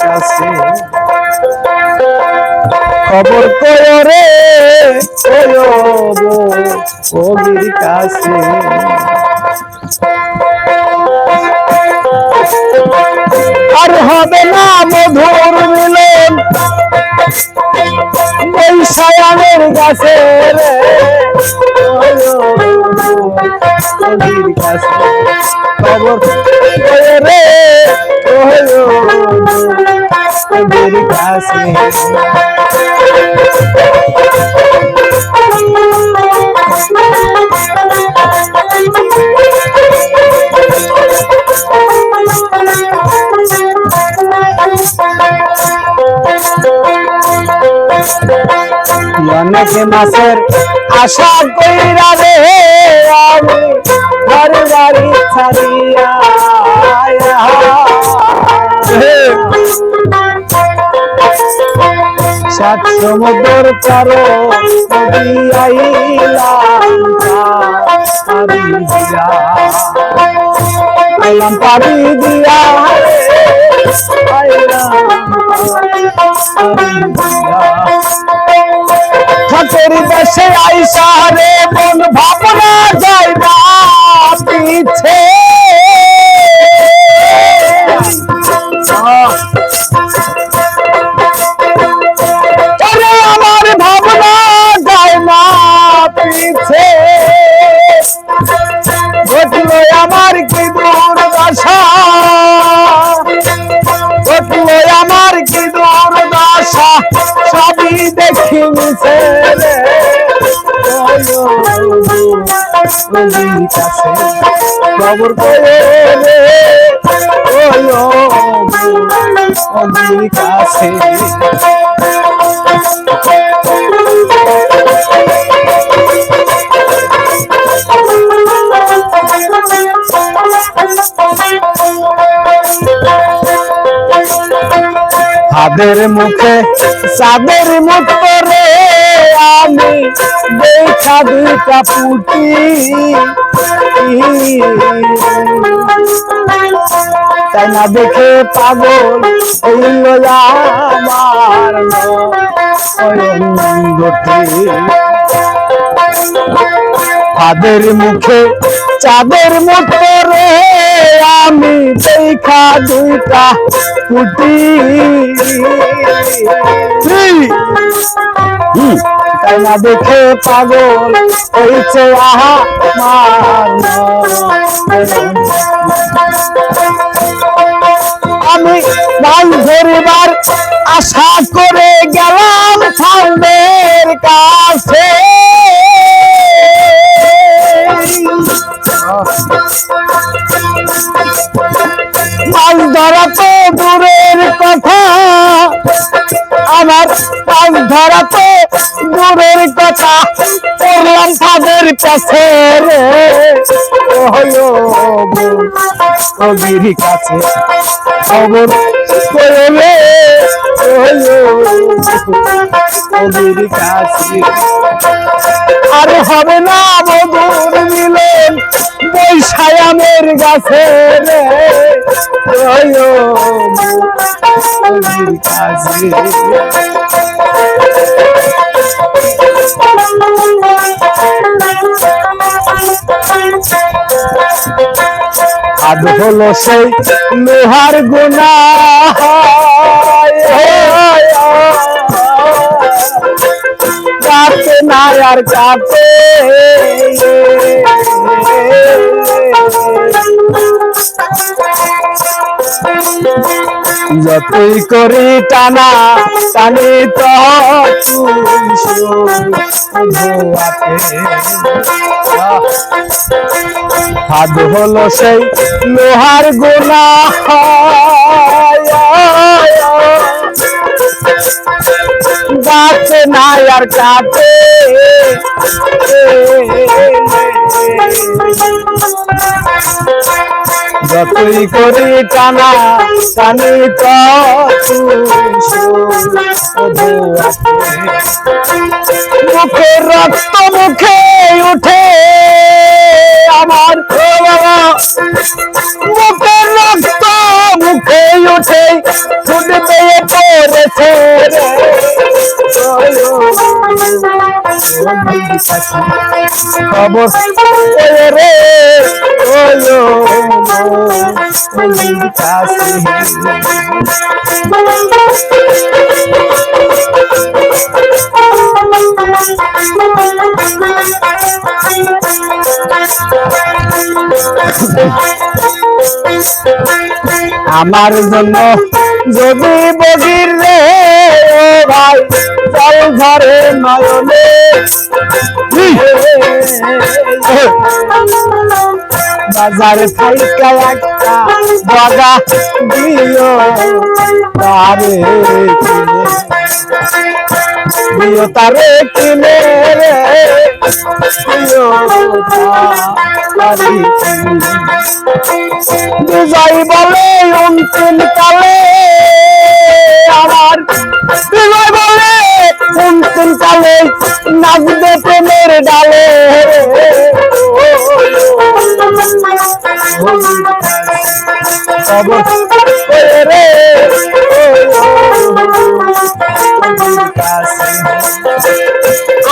কাছে। খবর কয় রে কয়ব কাছে। আর হবে না মধুর মিলন ওই গাছে রে। নদীর কাছে মাসের আশা কইরা রে আমি ঘর বাড়ি ছাড়িয়া সাত সমুদ্র চারো আইলাম পারি দিয়া। ঠাকুর দেশে আইসা রে আমার ভাবনা যায় না পিছে। ঘটলো আমার কি দুর্দশা ঘটলো আমার কি দুর্দশা সবই দেখি মিছে রে। নদীর কাছে খবর করে রে কাছে। হাদের মুখে চাঁদের মুখ আমি দেখা দুইটা পুটি তাই না দেখে পাগল হইল আমার হাদের মুখে, চাঁদের মুখ রে আমি দেখা দুইটা পুটি তাই না দেখে পাগল হয়েছে, আহা আমি মাছ ধরিবার আশা করে গেলাম ফাউন্ডের কাছে। মাছ ধরা তো দূরের কথা, আমার ধরা তো কাছে রে। নদীর কাছে খবর করবে নদীর কাছে। আর হবে না মধুর মিলন বৈশায়ামের গাছে কাছে। আদ হলো সেই লোহার গুণা। কাটে না আর কাটে যতই করি টানা টানি তো হাত হলো সেই লোহার গোলা গাছে নাই আর কাটে যতই করি টানা টানি মুখে রক্ত মুখে উঠে আমার মুখের রক্ত মুখে উঠে ফুটতে পড়েছে রে ওয়ো কাছে আমার জন্য যদি বগির ঘরে নয়নে। বাজার থাইকা একটা বাগা দিও। তারে দিও তারে কিনে রে। দিও তারে বিজয় বলে অন্তিম কালে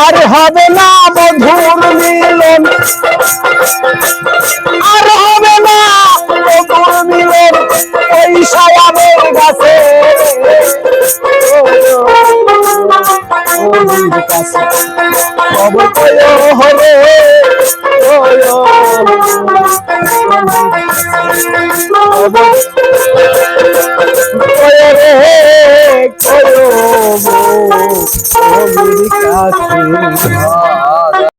আর হবে না মধুর মিলন। কয়ো কাছে